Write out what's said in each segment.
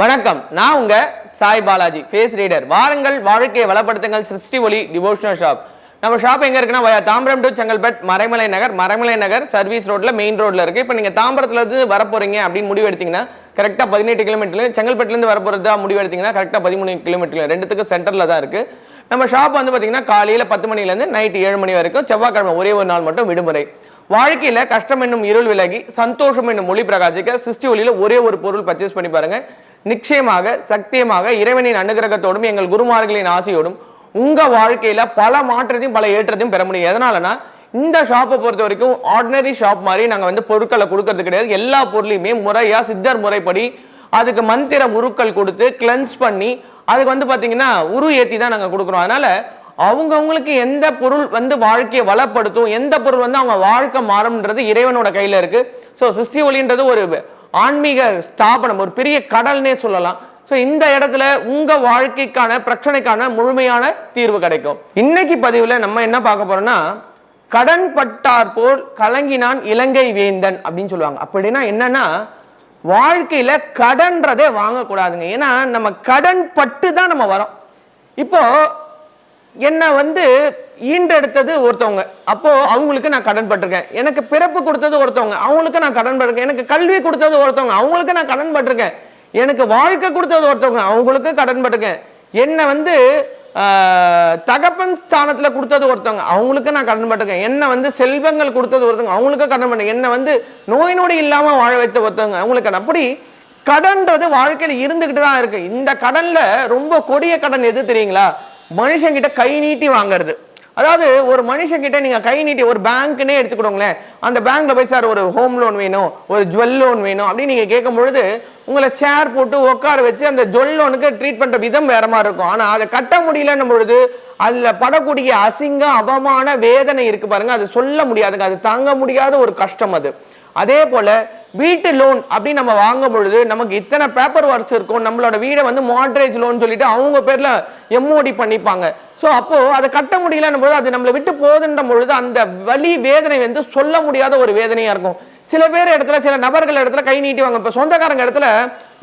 வணக்கம். நான் உங்க சாய் பாலாஜி ஃபேஸ் ரீடர் வாருங்கள் வாழ்க்கையை வளப்படுத்துங்கள் சிருஷ்டி ஒளி டிவோஷனல் ஷாப் நம்ம ஷாப் எங்க இருக்குன்னா தாம்பரம் டு செங்கல்பட் மறைமலை நகர் மறைமலை நகர் சர்வீஸ் ரோட்ல மெயின் ரோட்ல இருக்கு. இப்போ நீங்க தாம்பரத்துல இருந்து வர போறீங்க அப்படின்னு முடிவு எடுத்தீங்கன்னா கரெக்டா பதினெட்டு கிலோமீட்டர்ல செங்கல்பட்டுல இருந்து வர போறதா முடிவு எடுத்தீங்கன்னா கரெக்டா பதிமூணு கிலோமீட்டர்ல ரெண்டுத்துக்கு சென்டர்ல தான் இருக்கு. நம்ம ஷாப் வந்து பாத்தீங்கன்னா காலையில பத்து மணில இருந்து நைட் ஏழு மணி வரைக்கும் செவ்வாய்க்கிழமை ஒரே ஒரு நாள் மட்டும் விடுமுறை. வாழ்க்கையில கஷ்டம் என்னும் இருள் விலகி சந்தோஷம் என்னும் ஒளி பிரகாசிக்க சிஸ்டி ஒளியில ஒரே ஒரு பொருள் பர்ச்சேஸ் பண்ணி பாருங்க. நிச்சயமாக சத்தியமாக இறைவனின் அனுகிரகத்தோடும் எங்கள் குருமார்களின் ஆசையோடும் உங்க வாழ்க்கையில பல மாற்றத்தையும் பல ஏற்றத்தையும் பெற முடியும். எதனாலனா இந்த ஷாப்பை பொறுத்த வரைக்கும் ஆர்டினரி ஷாப் மாதிரி நாங்கள் வந்து பொருட்களை கொடுக்கறது கிடையாது. எல்லா பொருளையுமே முறையா சித்தர் முறைப்படி அதுக்கு மந்திர உருக்கள் கொடுத்து கிளென்ஸ் பண்ணி அதுக்கு வந்து பார்த்தீங்கன்னா உரு ஏற்றி தான் நாங்கள் கொடுக்குறோம். அதனால அவங்கவுங்களுக்கு எந்த பொருள் வந்து வாழ்க்கையை வளப்படுத்தும் எந்த பொருள் வந்து அவங்க வாழ்க்கை மாறும்ன்றது இறைவனோட கையில இருக்கு. ஸோ சிருஷ்டி ஒளின்றது ஒரு ஆன்மீக ஸ்தாபனம் ஒரு பெரிய கடல்னே சொல்லலாம். ஸோ இந்த இடத்துல உங்க வாழ்க்கைக்கான பிரச்சனைக்கான முழுமையான தீர்வு கிடைக்கும். இன்னைக்கு பதிவில் நம்ம என்ன பார்க்க போறோம்னா கடன் பட்டார் போல் கலங்கினான் இலங்கை வேந்தன் அப்படின்னு சொல்லுவாங்க. அப்படின்னா என்னன்னா வாழ்க்கையில கடன்றதே வாங்கக்கூடாதுங்க. ஏன்னா நம்ம கடன் பட்டு தான் நம்ம வரோம். இப்போ என்னை வந்து ஈண்டெடுத்தது ஒருத்தவங்க. அப்போ அவங்களுக்கு நான் கடன் பட்டிருக்கேன். எனக்கு பிறப்பு கொடுத்தது ஒருத்தவங்க. அவங்களுக்கு நான் கடன் பட்டிருக்கேன். எனக்கு கல்வி கொடுத்தது ஒருத்தவங்க. அவங்களுக்கு நான் கடன் பட்டிருக்கேன். எனக்கு வாழ்க்கை கொடுத்தது ஒருத்தவங்க. அவங்களுக்கு கடன் பட்டிருக்கேன். என்னை வந்து தகப்பன் ஸ்தானத்தில் கொடுத்தது ஒருத்தவங்க. அவங்களுக்கு நான் கடன் பட்டிருக்கேன். என்னை வந்து செல்வங்கள் கொடுத்தது ஒருத்தவங்க. அவங்களுக்கு கடன் பண்ணேன் என்னை வந்து நோய் நொடி இல்லாமல் வாழ வைத்த ஒருத்தவங்க. அவங்களுக்கு அப்படி கடன்றது வாழ்க்கையில் இருந்துக்கிட்டு தான் இருக்கு. இந்த கடனில் ரொம்ப கொடிய கடன் எது தெரியுங்களா? மனுஷங்கிட்ட கை நீட்டி வாங்குறது. அதாவது ஒரு மனுஷங்கிட்ட நீங்க கை நீட்டி ஒரு பேங்க்னே எடுத்துக்கிட்டோங்களேன் அந்த பேங்க்ல போய் சார் ஒரு ஹோம் லோன் வேணும் ஒரு ஜுவல் லோன் வேணும் அப்படின்னு நீங்க கேட்கும் பொழுது உங்களை சேர் போட்டு உட்கார வச்சு அந்த ஜுவல் லோனுக்கு ட்ரீட் பண்ற விதம் வேற மாதிரி இருக்கும். ஆனா அதை கட்ட முடியலன்னும் பொழுது அதுல படக்கூடிய அசிங்கம் அவமான வேதனை இருக்கு பாருங்க. அது சொல்ல முடியாதுங்க. அது தாங்க முடியாத ஒரு கஷ்டம் அது. அதே போல வீட்டு லோன் அப்படின்னு நம்ம வாங்கும் பொழுது நமக்கு இத்தனை பேப்பர் ஒர்க்ஸ் இருக்கும். நம்மளோட வீடை வந்து மாட்ரேஜ் லோன் சொல்லிட்டு அவங்க பேர்ல எம்ஓடி பண்ணிப்பாங்க. ஸோ அப்போ அதை கட்ட முடியலன்னும் பொழுது அது நம்மளை விட்டு போதுன்ற பொழுது அந்த வலி வேதனை வந்து சொல்ல முடியாத ஒரு வேதனையா இருக்கும். சில பேர் இடத்துல சில நபர்கள் இடத்துல கை நீட்டிவாங்க. இப்போ சொந்தக்காரங்க இடத்துல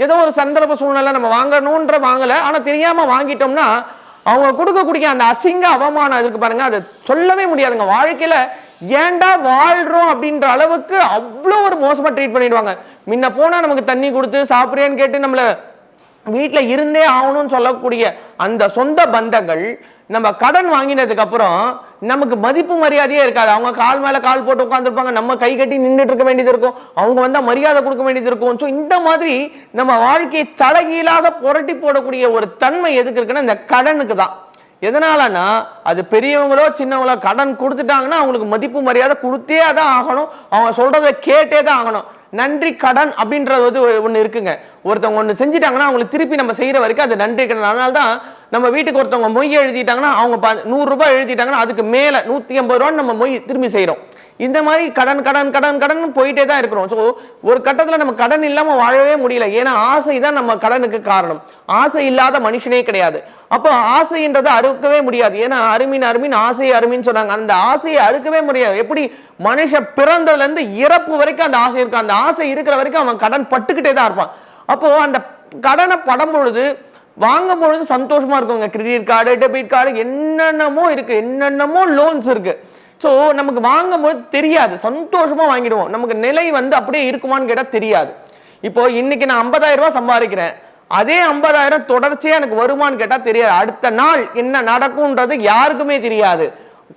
ஏதோ ஒரு சந்தர்ப்ப சூழ்நிலை நம்ம வாங்கணுன்ற வாங்கலை. ஆனால் தெரியாம வாங்கிட்டோம்னா அவங்க கொடுக்கக்கூடிய அந்த அசிங்க அவமானம் இருக்கு பாருங்க அதை சொல்லவே முடியாதுங்க. வாழ்க்கையில ஏன்டா வாழ்றோம் அப்படின்ற அளவுக்கு அவ்வளோ ஒரு மோசமாக ட்ரீட் பண்ணிடுவாங்க. முன்ன போனால் நமக்கு தண்ணி கொடுத்து சாப்பிட்றியான்னு கேட்டு நம்மளை வீட்டில் இருந்தே ஆகணும்னு சொல்லக்கூடிய அந்த சொந்த பந்தங்கள் நம்ம கடன் வாங்கினதுக்கு அப்புறம் நமக்கு மதிப்பு மரியாதையே இருக்காது. அவங்க கால் மேலே கால் போட்டு உட்காந்துருப்பாங்க நம்ம கை கட்டி நின்றுட்டு இருக்க வேண்டியது இருக்கும். அவங்க வந்தால் மரியாதை கொடுக்க வேண்டியது இருக்கும். ஸோ இந்த மாதிரி நம்ம வாழ்க்கையை தலைகீழாக புரட்டி போடக்கூடிய ஒரு தன்மை எதுக்கு இருக்குன்னா இந்த கடனுக்கு தான். எதனாலன்னா அது பெரியவங்களோ சின்னவங்களோ கடன் கொடுத்துட்டாங்கன்னா அவங்களுக்கு மதிப்பு மரியாதை கொடுத்தே தான் ஆகணும். அவங்க சொல்கிறத கேட்டே தான் ஆகணும். நன்றி கடன் அப்படின்றது வந்து ஒன்று இருக்குங்க. ஒருத்தவங்க ஒன்று செஞ்சுட்டாங்கன்னா அவங்களுக்கு திருப்பி நம்ம செய்கிற வரைக்கும் அது நன்றி கடன். அதனால தான் நம்ம வீட்டுக்கு ஒருத்தவங்க மொய் எழுதிட்டாங்கன்னா அவங்க ப- நூறுரூபா எழுதிட்டாங்கன்னா அதுக்கு மேலே நூற்றி ஐம்பது ரூபான்னு நம்ம மொய் திரும்பி செய்கிறோம் இந்த மாதிரி கடன் கடன் கடன் கடன் போயிட்டே தான் இருக்கிறோம். ஸோ ஒரு கட்டத்தில் நம்ம கடன் இல்லாமல் வாழவே முடியல. ஏன்னா ஆசை தான் நம்ம கடனுக்கு காரணம். ஆசை இல்லாத மனுஷனே கிடையாது. அப்போ ஆசைன்றதை அறுக்கவே முடியாது. ஏன்னா அருமின் அருமின் ஆசை அருமின்னு சொன்னாங்க. அந்த ஆசையை அறுக்கவே முடியாது. எப்படி? மனுஷன் பிறந்ததுலேருந்து இறப்பு வரைக்கும் அந்த ஆசை இருக்கும். அந்த ஆசை இருக்கிற வரைக்கும் அவன் கடன் பட்டுக்கிட்டே தான் இருப்பான். அப்போ அந்த கடனை படம் பொழுது வாங்கும் பொழுது சந்தோஷமா இருக்குங்க. கிரெடிட் கார்டு டெபிட் கார்டு என்னென்னமோ இருக்கு. என்னென்னமோ லோன்ஸ் இருக்கு. ஸோ நமக்கு வாங்கும்போது தெரியாது. சந்தோஷமாக வாங்கிடுவோம். நமக்கு நிலை வந்து அப்படியே இருக்குமான்னு கேட்டால் தெரியாது. இப்போ இன்னைக்கு நான் 50000 ரூபாய் சம்பாதிக்கிறேன். அதே ஐம்பதாயிரம் தொடர்ச்சியாக எனக்கு வருமான்னு கேட்டால் தெரியாது. அடுத்த நாள் என்ன நடக்கும்ன்றது யாருக்குமே தெரியாது.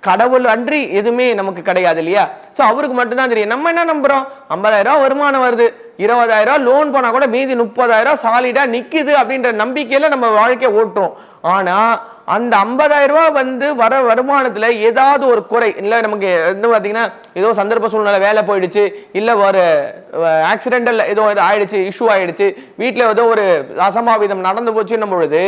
கடவுள் அன்றி எதுவுமே நமக்கு கிடையாது இல்லையா? ஸோ அவருக்கு மட்டும்தான் தெரியும். நம்ம என்ன நம்புறோம்? 50000 ரூபாய் வருமானம் வருது. இருபதாயிரம் லோன் போனால் கூட மீதி முப்பதாயிரம் சாலிடாக நிற்கிது அப்படின்ற நம்பிக்கையில் நம்ம வாழ்க்கையை ஓட்டுறோம். ஆனால் அந்த 50000 ரூபாய் வந்து வர வருமானத்தில் ஏதாவது ஒரு குறை. இல்லை நமக்கு வந்து பார்த்தீங்கன்னா ஏதோ சந்தர்ப்ப சூழ்நிலை வேலை போயிடுச்சு இல்லை ஒரு ஆக்சிடென்டல் ஏதோ இது ஆயிடுச்சு இஷ்யூ ஆயிடுச்சு வீட்டில் ஏதோ ஒரு அசம்பாவிதம் நடந்து போச்சுன்னும் பொழுது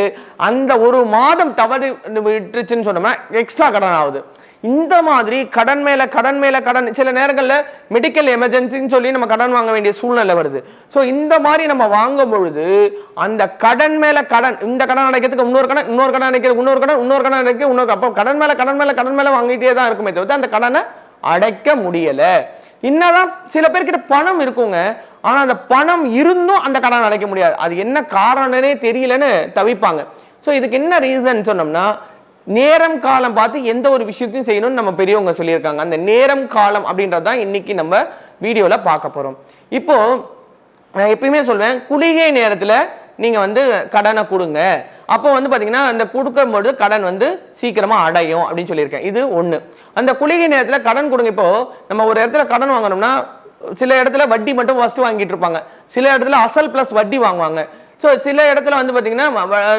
அந்த ஒரு மாதம் தவறி விட்டுருச்சுன்னு சொன்னோம்னா எக்ஸ்ட்ரா கடன் ஆகுது. இந்த மாதிரி கடன் மேல கடன் மேல கடன். சில நேரங்களில் மெடிக்கல் எமர்ஜென்சின்னு சொல்லி நம்ம கடன் வாங்க வேண்டிய சூழ்நிலை வருது. ஸோ இந்த மாதிரி நம்ம வாங்கும் பொழுது அந்த கடன் மேல கடன் இந்த கடன் அடைக்கிறதுக்கு இன்னொரு கடன் இன்னொரு கடன் அடைக்கிறது இன்னொரு கடன் இன்னொரு கடன் அடைக்க இன்னொரு அப்போ கடன் மேல கடன் மேல கடன் மேல வாங்கிட்டே தான் இருக்குமே தவிர்த்து அந்த கடனை அடைக்க முடியலை. என்னதான் சில பேர்கிட்ட பணம் இருக்குங்க. ஆனா அந்த பணம் இருந்தும் அந்த கடன் அடைக்க முடியாது. அது என்ன காரணம்னே தெரியலன்னு தவிப்பாங்க. ஸோ இதுக்கு என்ன ரீசன் சொன்னோம்னா நேரம் காலம் பார்த்து எந்த ஒரு விஷயத்தையும் செய்யணும்னு நம்ம பெரியவங்க சொல்லியிருக்காங்க. அந்த நேரம் காலம் அப்படின்றது தான் இன்னைக்கு நம்ம வீடியோவில் பார்க்க போகிறோம் இப்போ நான் எப்பயுமே சொல்வேன் குளிகை நேரத்தில் நீங்கள் வந்து கடனை கொடுங்க. அப்போ வந்து பார்த்தீங்கன்னா அந்த கொடுக்கும்போது கடன் வந்து சீக்கிரமாக அடையும் அப்படின்னு சொல்லியிருக்கேன். இது ஒன்று அந்த குளிகை நேரத்தில் கடன் கொடுங்க. இப்போ நம்ம ஒரு இடத்துல கடன் வாங்கணும்னா சில இடத்துல வட்டி மட்டும் ஃபஸ்ட்டு வாங்கிட்டு இருப்பாங்க. சில இடத்துல அசல் ப்ளஸ் வட்டி வாங்குவாங்க. ஸோ சில இடத்துல வந்து பார்த்தீங்கன்னா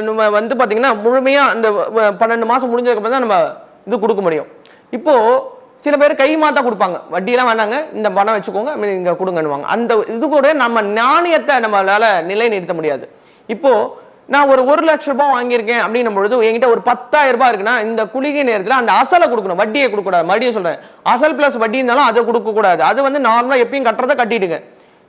நம்ம வந்து பார்த்தீங்கன்னா முழுமையாக அந்த பன்னெண்டு மாதம் முடிஞ்சதுக்கப்புறம் தான் நம்ம இது கொடுக்க முடியும். இப்போது சில பேர் கை மாத்தா கொடுப்பாங்க. வட்டியெல்லாம் வேணாங்க இந்த பணம் வச்சுக்கோங்க மீதி இங்க கொடுங்கன்னுவாங்க. அந்த இது கூட நம்ம நாணயத்தை நம்மளால் நிலைநிறுத்த முடியாது. இப்போது நான் ஒரு ஒரு லட்ச ரூபாய் வாங்கியிருக்கேன் அப்படின்னும் பொழுது என்கிட்ட ஒரு பத்தாயிரம் ரூபாய் இருக்குன்னா இந்த குளிகை நேரத்தில் அந்த அசலை கொடுக்கணும். வட்டியை கொடுக்கக்கூடாது. மறுபடியும் சொல்கிறேன் அசல் ப்ளஸ் வட்டி இருந்தாலும் அதை கொடுக்கக்கூடாது. அது வந்து நார்மலாக எப்பயும் கட்டுறதை கட்டிடுங்க.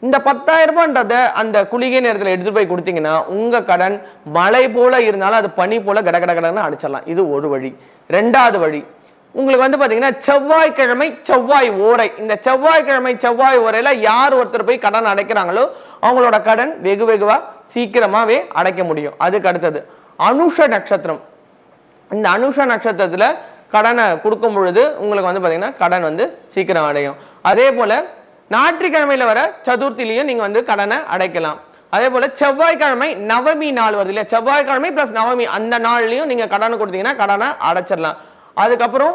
இந்த பத்தாயிரம் ரூபான்றத அந்த குளிகை நேரத்தில் எடுத்து போய் கொடுத்தீங்கன்னா உங்க கடன் மழை போல இருந்தாலும் அது பனி போல கட கட கடன்னு அடிச்சிடலாம். இது ஒரு வழி. ரெண்டாவது வழி. உங்களுக்கு வந்து பாத்தீங்கன்னா செவ்வாய்க்கிழமை செவ்வாய் ஓரை. இந்த செவ்வாய்க்கிழமை செவ்வாய் ஓரையில யார் ஒருத்தர் போய் கடன் அடைக்கிறாங்களோ அவங்களோட கடன் வெகு வெகுவா சீக்கிரமாவே அடைக்க முடியும். அதுக்கு அடுத்தது அனுஷ நட்சத்திரம். இந்த அனுஷ நட்சத்திரத்துல கடனை கொடுக்கும் பொழுது உங்களுக்கு வந்து பாத்தீங்கன்னா கடன் வந்து சீக்கிரம் அடையும். அதே போல ஞாயிற்றுக்கிழமையில் வர சதுர்த்திலையும் நீங்கள் வந்து கடனை அடைக்கலாம். அதே போல் செவ்வாய்க்கிழமை நவமி நாள் வருது இல்லையா? செவ்வாய்க்கிழமை ப்ளஸ் நவமி அந்த நாள்லையும் நீங்கள் கடனை கொடுத்தீங்கன்னா கடனை அடைச்சிடலாம். அதுக்கப்புறம்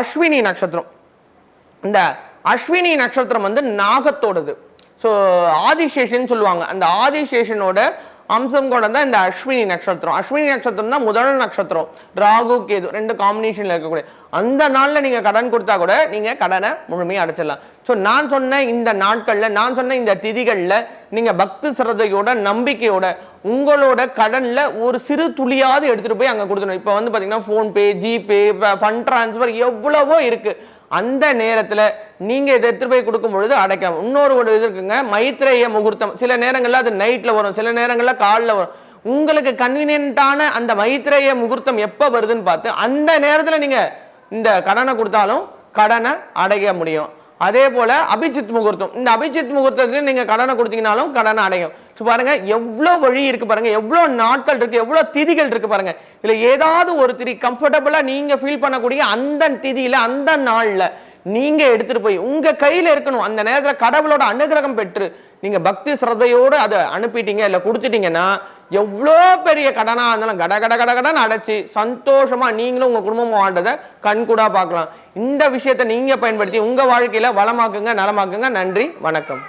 அஸ்வினி நட்சத்திரம். இந்த அஸ்வினி நட்சத்திரம் வந்து நாகத்தோடது. ஸோ ஆதிசேஷன் சொல்லுவாங்க. அந்த ஆதிசேஷனோட அம்சம் கூட தான் இந்த அஸ்வினி நட்சத்திரம். அஸ்வினி நட்சத்திரம் தான் முதல் நட்சத்திரம். ராகு கேது ரெண்டு காம்பினேஷன்ல இருக்கக்கூடிய. அந்த நாள்ல நீங்க கடன் கொடுத்தா கூட நீங்க கடனை முழுமையாக அடைச்சிடலாம். ஸோ நான் சொன்ன இந்த நாட்கள்ல நான் சொன்ன இந்த திதிகள்ல நீங்க பக்தி சிரதையோட நம்பிக்கையோட உங்களோட கடன்ல ஒரு சிறு துளியாவது எடுத்துட்டு போய் அங்க கொடுத்துடணும். இப்போ வந்து பாத்தீங்கன்னா ஃபோன்பே ஜிபே ஃபண்ட் ட்ரான்ஸ்ஃபர் எவ்வளவோ இருக்கு. அந்த நேரத்தில் நீங்கள் இதை எடுத்துட்டு போய் கொடுக்கும் பொழுது அடைக்கலாம். இன்னொரு ஒரு இது இருக்குங்க மைத்ரேய முகூர்த்தம். சில நேரங்களில் அது நைட்டில் வரும் சில நேரங்களில் காலைல வரும். உங்களுக்கு கன்வீனியன்ட்டான அந்த மைத்ரேய முகூர்த்தம் எப்போ வருதுன்னு பார்த்து அந்த நேரத்தில் நீங்கள் இந்த கடனை கொடுத்தாலும் கடனை அடைய முடியும். அதே போல் அபிஜித் முகூர்த்தம். இந்த அபிஜித் முகூர்த்தத்துல நீங்கள் கடனை கொடுத்தீங்கனாலும் கடனை அடையும். ஸோ பாருங்கள் எவ்வளோ வழி இருக்குது பாருங்கள் எவ்வளோ நாட்கள் இருக்குது எவ்வளோ திதிகள் இருக்குது பாருங்கள் இதில் ஏதாவது ஒரு திதி கம்ஃபர்டபுளாக நீங்கள் ஃபீல் பண்ணக்கூடிய அந்த திதியில் அந்த நாளில் நீங்கள் எடுத்துகிட்டு போய் உங்கள் கையில் இருக்கணும். அந்த நேரத்தில் கடவுளோட அனுகிரகம் பெற்று நீங்கள் பக்தி சிரதையோடு அதை அனுப்பிட்டீங்க இல்லை கொடுத்துட்டீங்கன்னா எவ்வளோ பெரிய கடனாக இருந்தாலும் கட கட கட கடன் அடைச்சி சந்தோஷமாக நீங்களும் உங்கள் குடும்பமும் வாழ்றதை கண்கூடாக பார்க்கலாம். இந்த விஷயத்தை நீங்கள் பயன்படுத்தி உங்கள் வாழ்க்கையில் வளமாக்குங்க நலமாக்குங்க. நன்றி வணக்கம்.